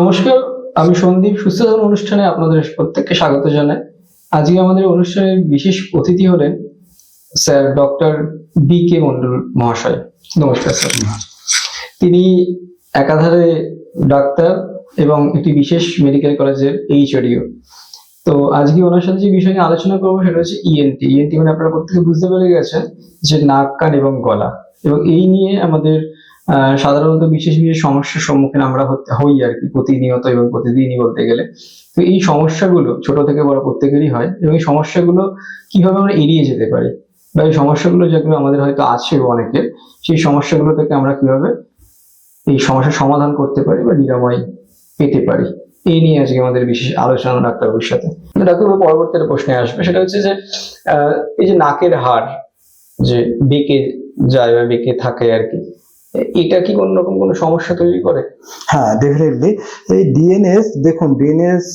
নমস্কার, আমি সন্দীপ সুস্থ অনুষ্ঠানে আপনাদের প্রত্যেককে স্বাগত জানাই। আজকে আমাদের অনুষ্ঠানের বিশেষ অতিথি হলেন sir doctor B K Mondal মহাশয়। নমস্কার, স্যার। তিনি একাধারে ডাক্তার এবং একটি বিশেষ মেডিকেল কলেজের এইচওডিও তো আজকে ওনার সাথে যে বিষয় নিয়ে আলোচনা করব সেটা হচ্ছে E ইএনটি ইএনটি মানে আপনারা প্রত্যেকে বুঝতে পেরে গেছেন যে নাক, কান এবং গলা। এবং এই নিয়ে আমাদের সাধারণত বিশেষ বিশেষ সমস্যার সম্মুখীন আমরা হই আর কি, প্রতিনিয়ত এবং প্রতিদিনই বলতে গেলে। তো এই সমস্যাগুলো ছোট থেকে বড় প্রত্যেকেরই হয় এবং এই সমস্যাগুলো কীভাবে আমরা এড়িয়ে যেতে পারি বা এই সমস্যাগুলো যেগুলো আমাদের হয়তো আছে অনেকের, সেই সমস্যাগুলো থেকে আমরা কীভাবে এই সমস্যার সমাধান করতে পারি বা নিরাময় পেতে পারি? এই নিয়ে আজকে আমাদের বিশেষ আলোচনা ডাক্তারবাবুর সাথে। ডাক্তারবাবু পরবর্তী প্রশ্নে আসবে, সেটা হচ্ছে যে এই যে নাকের হাড় যে বেঁকে যায় বা বেঁকে থাকে আর কি এটা কি কোন রকম কোনো সমস্যা তৈরি করে? হ্যাঁ ডেফিনেটলি এই ডিএনএস দেখুন ডিএনএস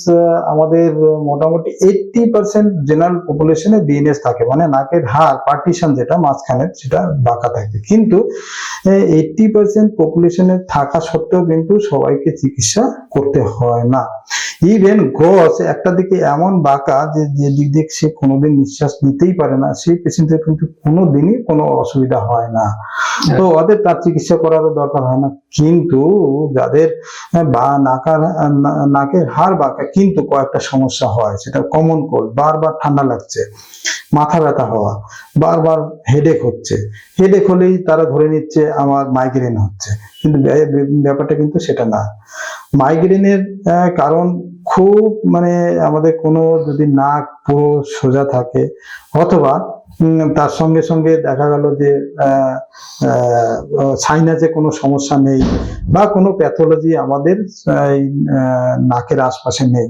আমাদের মোটামুটি এইটটি পার্সেন্ট জেনারেল পপুলেশনে ডিএনএস থাকে। মানে নাকের হাড় পার্টিশন যেটা মাঝখানে সেটা বাঁকা থাকে। কিন্তু এইটটি পার্সেন্ট পপুলেশনে থাকা সত্ত্বেও কিন্তু সবাইকে চিকিৎসা করতে হয় না। ইভেন গস, একটা দিকে এমন বাঁকা যে যে দিক দিয়ে সে কোনোদিন নিঃশ্বাস নিতেই পারে না। সেই পেশেন্টের কিন্তু কোনোদিনই কোনো অসুবিধা হয় না। তো ওদের তার চিকিৎসা করারও দরকার হয় না। কিন্তু যাদের বা নাকার নাকের হাড় বাঁকা কিন্তু কয়েকটা সমস্যা হয়। সেটা কমন কোল্ড বারবার ঠান্ডা লাগছে মাথা ব্যথা হওয়া বারবার হেডেক হচ্ছে। হেডেক হলেই তারা ধরে নিচ্ছে আমার মাইগ্রেন হচ্ছে। কিন্তু ব্যাপারটা কিন্তু সেটা না। মাইগ্রেনের আহ, কারণ খুব মানে আমাদের কোনো যদি নাক পুরো সোজা থাকে অথবা তার সঙ্গে সঙ্গে দেখা গেল যে সাইনাসে কোনো সমস্যা নেই বা কোনো প্যাথোলজি আমাদের নাকের আশপাশে নেই।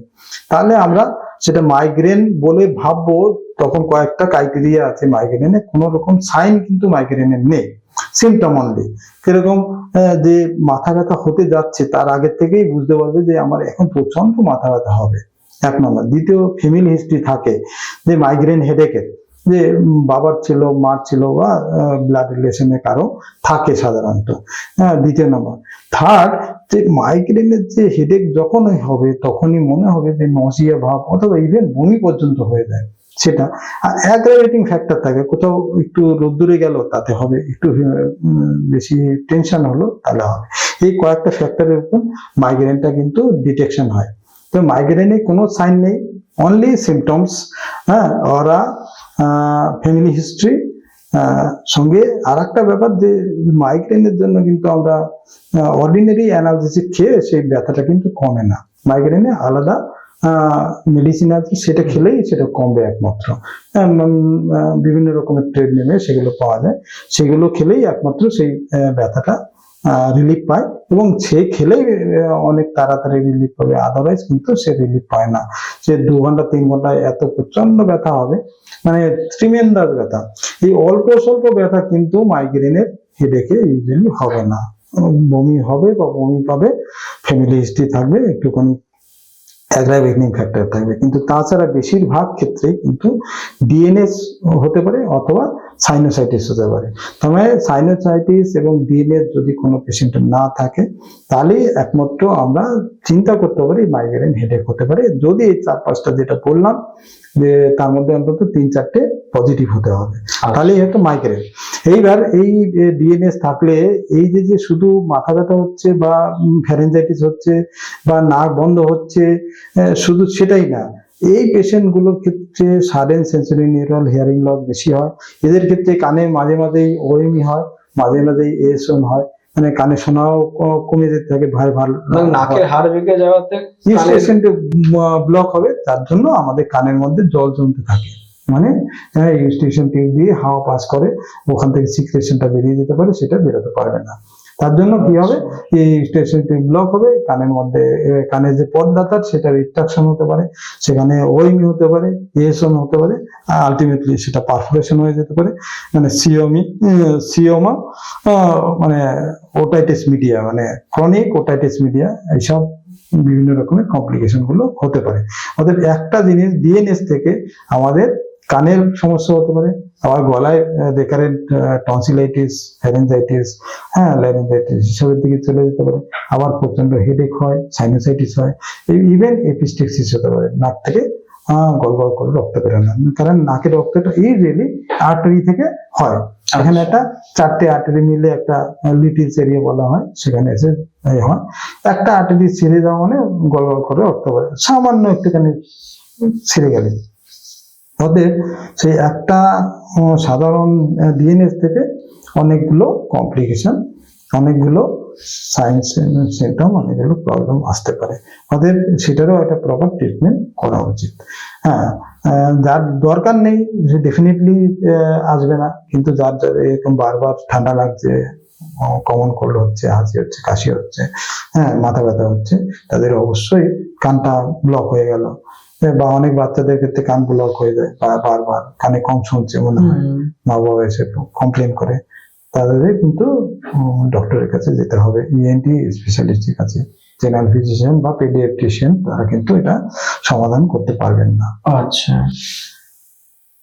তাহলে আমরা সেটা মাইগ্রেন বলে ভাববো, তখন কয়েকটা ক্রাইটেরিয়া আছে মাইগ্রেনে কোনো রকম সাইন কিন্তু মাইগ্রেনের নেই সিমটম অনলি কীরকম যে মাথা ব্যথা হতে যাচ্ছে, তার আগে থেকেই বুঝতে পারবে যে আমার এখন প্রচণ্ড মাথা ব্যথা হবে। এক নম্বর। দ্বিতীয় ফ্যামিলি হিস্ট্রি থাকে, যে মাইগ্রেন হেডেকের যে বাবার ছিল, মার ছিল বা ব্লাড রিলেশনে কারও থাকে সাধারণত। হ্যাঁ দ্বিতীয় নম্বর। থার্ড যে মাইগ্রেনের যে হেডেক যখনই হবে, তখনই মনে হবে যে নজিয়া ভাব অথবা ইভেন বমি পর্যন্ত হয়ে যায়। সেটা আর অ্যাগ্রাভেটিং ফ্যাক্টর থাকে। কোথাও একটু রোদ্দুরে গেল, তাতে হবে। একটু বেশি টেনশন হলো, তাহলে হবে। এই কয়েকটা ফ্যাক্টরের উপর মাইগ্রেনটা কিন্তু ডিটেকশন হয়। তো মাইগ্রেনে কোনো সাইন নেই। অনলি সিমটমস হ্যাঁ ওরা ফ্যামিলি হিস্ট্রি সঙ্গে আর একটা ব্যাপার যে মাইগ্রেনের জন্য কিন্তু আমরা অর্ডিনারি অ্যানালজেসিক খেয়ে সেই ব্যথাটা কিন্তু কমে না। মাইগ্রেনে আলাদা মেডিসিন আছে, সেটা খেলেই সেটা কমবে একমাত্র। বিভিন্ন রকমের ট্রেড নেমে সেগুলো পাওয়া যায়। সেগুলো খেলেই একমাত্র সেই ব্যথাটা রিলিফ পায় এবং সে খেলেই অনেক তাড়াতাড়ি রিলিফ পাবে। আদারওয়াইজ কিন্তু সে রিলিফ পায় না। সে দু ঘণ্টা, তিন ঘন্টায় এত প্রচণ্ড ব্যথা হবে। মানে ট্রিমেন্ডাস ব্যথা। এই অল্প স্বল্প ব্যথা কিন্তু মাইগ্রেনের হেডেকে ইউজুয়ালি হবে না। বমি হবে বা বমি পাবে ফ্যামিলি হিস্ট্রি থাকবে, একটুখানি অ্যাগ্রাভেটিং ফ্যাক্টর থাকবে। কিন্তু তাছাড়া বেশিরভাগ ক্ষেত্রেই কিন্তু ডিএনএস হতে পারে অথবা সাইনোসাইটিস হতে পারে। তবে সাইনোসাইটিস এবং ডিএনএস যদি কোনো পেশেন্ট না থাকে তাহলে একমাত্র আমরা চিন্তা করতে পারি মাইগ্রেন হেডেক হতে পারে। যদি এই চার পাঁচটা যেটা বললাম যে তার মধ্যে অন্তত তিন চারটে পজিটিভ হতে হবে। তাহলেই হয়তো মাইগ্রেন এইবার এই ডিএনএস থাকলে এই যে যে শুধু মাথা ব্যথা হচ্ছে বা ফ্যারেঞ্জাইটিস হচ্ছে বা নাক বন্ধ হচ্ছে শুধু সেটাই না এই পেশেন্টগুলোর ক্ষেত্রে sudden sensory neural hearing loss বেশি হয়। এদের ক্ষেত্রে কানে মাঝে মাঝেই ওএমই হয় মাঝে মাঝেই এএসএম হয়। মানে কানে শোনাও কমে যেতে থাকে ভাই ভালো নাকের হাড় বেঁকে যাওয়াতে পেশেন্টে ব্লক হবে তার জন্য আমাদের কানের মধ্যে জল জমতে থাকে। মানে ইউস্টেশন টিউব দিয়ে হাওয়া পাস করে ওখান থেকে সিক্রেশনটা বেরিয়ে যেতে পারে সেটা বেরোতে পারবে না। তার জন্য কি হবে? এই স্টেশন টিউব ব্লক হবে। কানের মধ্যে কানের যে পর্দাটা সেটা রিট্রাকশন হতে পারে। সেখানে ওইমি হতে পারে এএসএম হতে পারে আলটিমেটলি সেটা পারফোরেশন হয়ে যেতে পারে। মানে সিওমি সিওমা মানে ওটাইটিস মিডিয়া মানে ক্রনিক ওটাইটিস মিডিয়া এইসব বিভিন্ন রকমের কমপ্লিকেশনগুলো হতে পারে। অতএব একটা জিনিস ডিএনএস থেকে আমাদের কানের সমস্যা হতে পারে আবার গলায় রেকারেন্ট টনসিলাইটিস ফ্যারেঞ্জাইটিস হ্যাঁ ল্যারিঞ্জাইটিস এসবের দিকে চলে যেতে পারে আবার প্রচণ্ড হেডেক হয় সাইনোসাইটিস হয় ইভেন এপিস্টেক্সিস হতে পারে নাক থেকে গল গল করে রক্ত বেরোনো কারণ নাকের রক্তটা এই রেলি আর্টারি থেকে হয় এখানে একটা চারটে আর্টারি মিলে একটা লিটিলস এরিয়া বলা হয় সেখানে এসে হয় একটা আর্টারি ছিঁড়ে যাওয়া মানে গল গল করে রক্ত বেরোয় সামান্য একটুখানি ছিঁড়ে গেলে। ওদের সেই একটা সাধারণ ডিএনএস থেকে অনেকগুলো কমপ্লিকেশন অনেকগুলো সায়েন্স সিমটম অনেকগুলো প্রবলেম আসতে পারে। ওদের সেটারও একটা প্রপার ট্রিটমেন্ট করা উচিত। হ্যাঁ যার দরকার নেই, সে ডেফিনেটলি আসবে না। কিন্তু যার যার এরকম বারবার ঠান্ডা লাগছে কমন কোল্ড হচ্ছে, হাসি হচ্ছে, কাশি হচ্ছে হ্যাঁ মাথা ব্যথা হচ্ছে, তাদের অবশ্যই কানটা ব্লক হয়ে গেল। বা অনেক বাচ্চাদের ক্ষেত্রে কান ব্লক হয়ে যায় বা- বারবার কানে কম শুনছে মনে হয়। মা বাবা এসে কমপ্লেন করে। তাদের কিন্তু ডক্টরের কাছে যেতে হবে। E ইএনটি স্পেশালিস্টের কাছে। জেনারেল ফিজিশিয়ান বা পেডিয়াট্রিশিয়ান তারা কিন্তু এটা সমাধান করতে পারবেন না। আচ্ছা।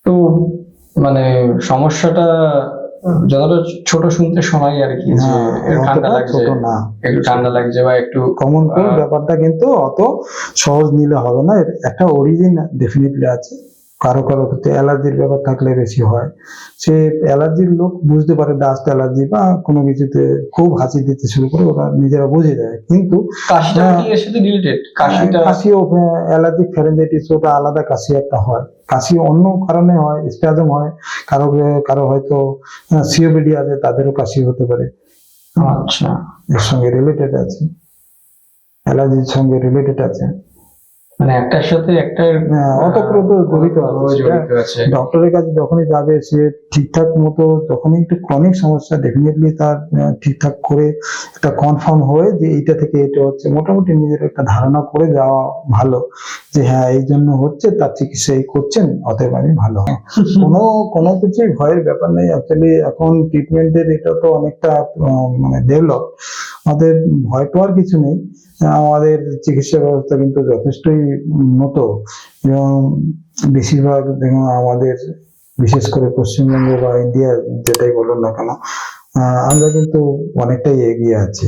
তো মানে সমস্যাটা যতটা ছোট শুনতে শোনাই আর কি হ্যাঁ, ঠান্ডা লাগছে না। একটু ঠান্ডা লাগছে বা একটু কমন কোল্ড ব্যাপারটা কিন্তু অত সহজ নিলে হবে না। একটা অরিজিন ডেফিনেটলি আছে। কারও কারও ক্ষেত্রে অ্যালার্জির ব্যাপার থাকলে বেশি হয়। সে অ্যালার্জির লোক বুঝতে পারে ডাস্ট অ্যালার্জি বা কোনো কিছুতে খুব হাসি দিতে শুরু করে ওরা নিজেরা বুঝে যায়। কিন্তু কাশিটা হ্যাঁ। কাশিটা কাশিও অ্যালার্জিক ফ্যারেঞ্জাইটিস ওটা আলাদা কাশি একটা হয়। কাশি অন্য কারণে হয় স্প্যাজম হয়। কারও কারও হয়তো সিওপিডি আছে তাদেরও কাশি হতে পারে। আচ্ছা। এর সঙ্গে রিলেটেড আছে। অ্যালার্জির সঙ্গে রিলেটেড আছে। মানে একটার সাথে একটার হ্যাঁ, ওতপ্রোত জড়িত আছে ডক্টরের কাছে যখনই যাবে সে ঠিকঠাক মতো যখনই একটু ক্রনিক সমস্যা ডেফিনেটলি তার ঠিকঠাক করে একটা কনফার্ম হয়ে যে এইটা থেকে এটা হচ্ছে। মোটামুটি নিজের একটা ধারণা করে যাওয়া ভালো যে হ্যাঁ এই জন্য হচ্ছে তার চিকিৎসা এই করছেন অতএব আমি ভালো। হয় কোনো কোনো কিছুই ভয়ের ব্যাপার নেই। অ্যাকচুয়ালি এখন ট্রিটমেন্টের এটা তো অনেকটা মানে ডেভেলপ আমাদের ভয় পাওয়ার কিছু নেই। আমাদের চিকিৎসা ব্যবস্থা কিন্তু যথেষ্টই উন্নত এবং বেশিরভাগ দেখুন আমাদের, বিশেষ করে পশ্চিমবঙ্গ বা ইন্ডিয়া যেটাই বলুন না কেন আমরা কিন্তু অনেকটাই এগিয়ে আছি।